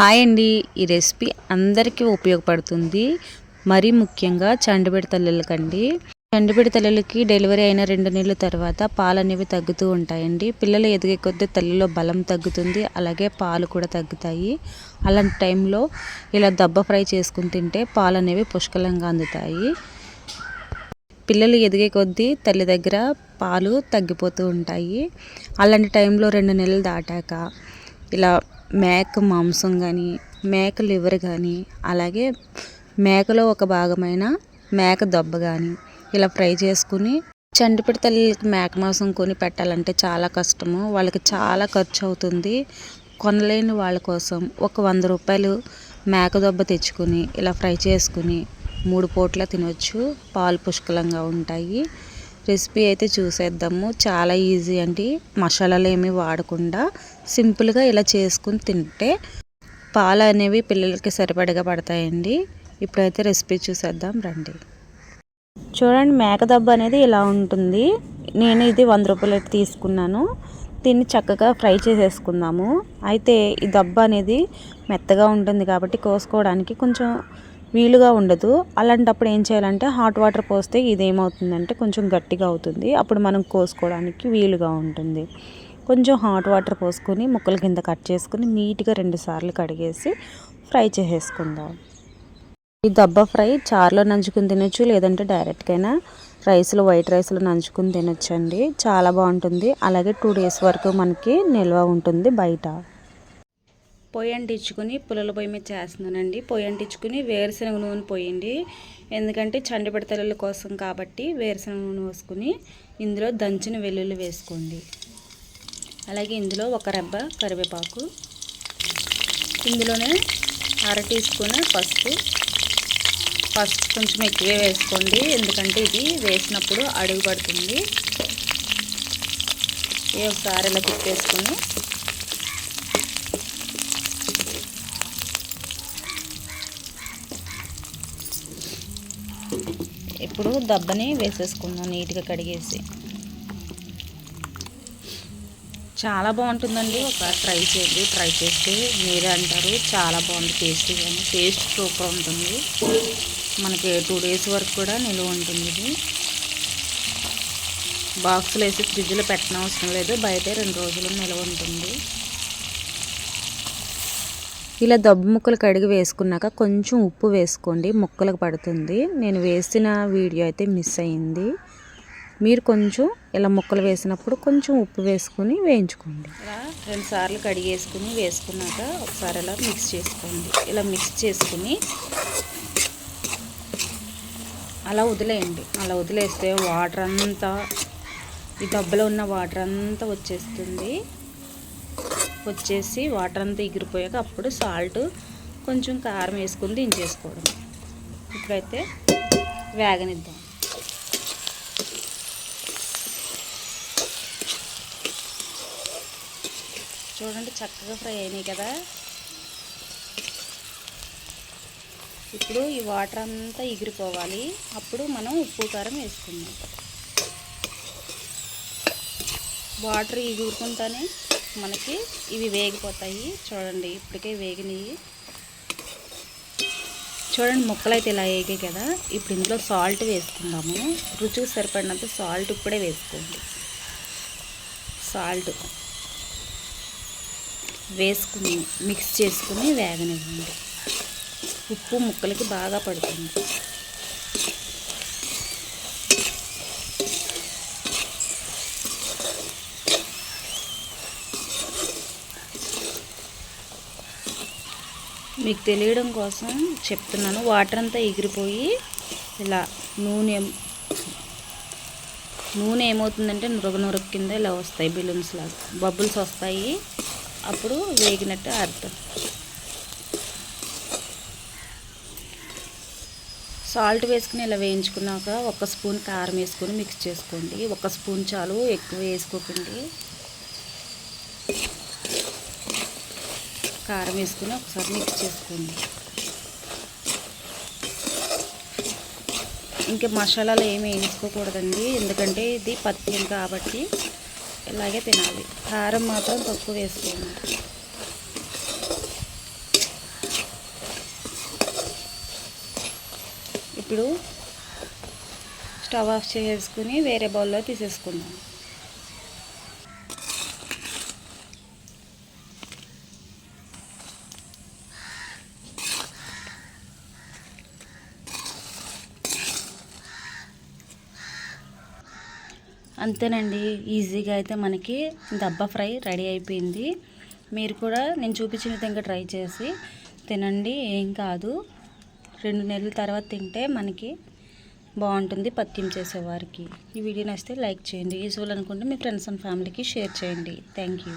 Hi అండి. ఈ recipe అందరికీ ఉపయోగపడుతుంది. మరీ ముఖ్యంగా చండబిడ్డ తల్లులకండి. చండబిడ్డ తల్లులకి డెలివరీ అయిన రెండు నెలల తర్వాత పాలు అనేవి తగ్గుతూ ఉంటాయండి. పిల్లలు ఎదిగే కొద్దీ తల్లిలో బలం తగ్గుతుంది. అలాగే పాలు కూడా తగ్గుతాయి. అలాంటి టైంలో ఇలా దబ్బ ఫ్రై చేసుకుని తింటే పాలు అనేవి పుష్కలంగా అందుతాయి. పిల్లలు ఎదిగే కొద్దీ తల్లి దగ్గర పాలు తగ్గిపోతూ ఉంటాయి. అలాంటి టైంలో రెండు నెలలు దాటాక ఇలా మేక మాంసం కానీ మేక లివర్ కానీ అలాగే మేకలో ఒక భాగమైన మేక దొబ్బ కానీ ఇలా ఫ్రై చేసుకుని చంటిపిడి తల్లికి మేక మాంసం కొని పెట్టాలంటే చాలా కష్టము. వాళ్ళకి చాలా ఖర్చు అవుతుంది. కొనలేని వాళ్ళ కోసం ఒక వంద రూపాయలు మేక దొబ్బ తెచ్చుకుని ఇలా ఫ్రై చేసుకుని మూడు పూట్ల తినొచ్చు. పాలు పుష్కలంగా ఉంటాయి. రెసిపీ అయితే చూసేద్దాము. చాలా ఈజీ అండి. మసాలాలు ఏమీ వాడకుండా సింపుల్గా ఇలా చేసుకుని తింటే పాలు అనేవి పిల్లలకి సరిపడగా పడతాయండి. ఇప్పుడైతే రెసిపీ చూసేద్దాం రండి. చూడండి మేకదబ్బ అనేది ఇలా ఉంటుంది. నేను ఇది వంద రూపాయలు తీసుకున్నాను. దీన్ని చక్కగా ఫ్రై చేసేసుకుందాము. అయితే ఈ దబ్బ అనేది మెత్తగా ఉంటుంది కాబట్టి కోసుకోవడానికి కొంచెం వీలుగా ఉండదు. అలాంటప్పుడు ఏం చేయాలంటే హాట్ వాటర్ పోస్తే ఇది ఏమవుతుందంటే కొంచెం గట్టిగా అవుతుంది. అప్పుడు మనం కోసుకోవడానికి వీలుగా ఉంటుంది. కొంచెం హాట్ వాటర్ పోసుకొని ముక్కల కింద కట్ చేసుకుని నీట్గా రెండు సార్లు కడిగేసి ఫ్రై చేసేసుకుందాం. ఈ దబ్బ ఫ్రై చారులో నంచుకుని తినొచ్చు లేదంటే డైరెక్ట్గా రైస్లో వైట్ రైస్లో నంచుకుని తినొచ్చండి. చాలా బాగుంటుంది. అలాగే టూ డేస్ వరకు మనకి నిల్వ ఉంటుంది బయట. పొయ్యి అంటించుకుని పుల్లల పొయ్యి మీద చేస్తున్నానండి. పొయ్యి అంటించుకుని వేరుశనగ నూనె పోయండి. ఎందుకంటే చండి కోసం కాబట్టి వేరుశనగ నూనె పోసుకుని ఇందులో దంచిన వెల్లుల్లి వేసుకోండి. అలాగే ఇందులో ఒక రెబ్బ కరివేపాకు. ఇందులోనే అర టీ స్పూన్ పసుపు. పసుపు కొంచెం ఎక్కువే వేసుకోండి. ఎందుకంటే ఇది వేసినప్పుడు అడుగు పడుతుంది. ఏ ఒకసారి ఇలా తిప్పేసుకుని ఇప్పుడు దబ్బని వేసేసుకుందాం నీట్గా కడిగేసి. చాలా బాగుంటుందండి ఒక ట్రై చేయండి ట్రై చేస్తే మీరే అంటారు చాలా బాగుంది టేస్ట్ కానీ టేస్ట్ సూపర్ ఉంటుంది. మనకి టూ డేస్ వరకు కూడా నిలువ ఉంటుంది ఇది. బాక్సులు వేసి ఫ్రిడ్జ్లో పెట్టనవసరం లేదు బయట రెండు రోజులు నిల్వ ఉంటుంది. ఇలా దబ్బు ముక్కలు కడిగి వేసుకున్నాక కొంచెం ఉప్పు వేసుకోండి. ముక్కలకు పడుతుంది. నేను వేసిన వీడియో అయితే మిస్ అయింది. మీరు కొంచెం ఇలా ముక్కలు వేసినప్పుడు కొంచెం ఉప్పు వేసుకుని వేయించుకోండి. ఇలా రెండు సార్లు కడిగేసుకుని వేసుకున్నాక ఒకసారి ఇలా మిక్స్ చేసుకోండి. ఇలా మిక్స్ చేసుకుని అలా వదిలేయండి. అలా వదిలేస్తే వాటర్ అంతా ఈ దబ్బలో ఉన్న వాటర్ అంతా వచ్చేస్తుంది. వచ్చేసి వాటర్ అంతా ఎగిరిపోయాక అప్పుడు సాల్ట్ కొంచెం కారం వేసుకుని దించేసుకోవడం. ఇప్పుడైతే వేగనిద్దాం. చూడండి చక్కగా ఫ్రై అయినాయి కదా. ఇప్పుడు ఈ వాటర్ అంతా ఎగిరిపోవాలి. అప్పుడు మనం ఉప్పు కారం వేసుకుందాం. వాటర్ ఎగురుకుంటానే మనకి ఇవి వేగిపోతాయి. చూడండి ఇప్పటికే వేగినాయి. చూడండి ముక్కలు అయితే ఇలా వేగాయి కదా. ఇప్పుడు ఇందులో సాల్ట్ వేసుకుందాము. రుచికి సరిపడినంత సాల్ట్ ఇప్పుడే వేసుకోండి. సాల్ట్ వేసుకుని మిక్స్ చేసుకుని వేగనివ్వండి. ఉప్పు ముక్కలకి బాగా పడుతుంది. మీకు తెలియడం కోసం చెప్తున్నాను. వాటర్ అంతా ఎగిరిపోయి ఇలా నూనె నూనె ఏమవుతుందంటే నురగ నురగ కింద ఇలా వస్తాయి బెలూన్స్ లాగా. బబుల్స్ వస్తాయి. అప్పుడు వేగినట్టు అర్థం. సాల్ట్ వేసుకుని ఇలా వేయించుకున్నాక ఒక స్పూన్ కారం వేసుకొని మిక్స్ చేసుకోండి. ఒక స్పూన్ చాలు ఎక్కువ వేసుకోకండి. కారం వేసుకుని ఒకసారి మిక్స్ చేసుకోండి. ఇంకా మసాలాలు ఏమి వేయించుకోకూడదండి. ఎందుకంటే ఇది పత్యం కాబట్టి ఇలాగే తినాలి. కారం మాత్రం తక్కువ వేసుకోండి. ఇప్పుడు స్టవ్ ఆఫ్ చేసుకుని వేరే బౌల్లో తీసేసుకుందాం. అంతేనండి. ఈజీగా అయితే మనకి దబ్బ ఫ్రై రెడీ అయిపోయింది. మీరు కూడా నేను చూపించిన విధంగా ట్రై చేసి తినండి. ఏం కాదు. రెండు నెలల తర్వాత తింటే మనకి బాగుంటుంది పత్యం చేసేవారికి. ఈ వీడియో నచ్చితే లైక్ చేయండి. యూజ్ఫుల్ అనుకుంటే మీ ఫ్రెండ్స్ అండ్ ఫ్యామిలీకి షేర్ చేయండి. Thank you.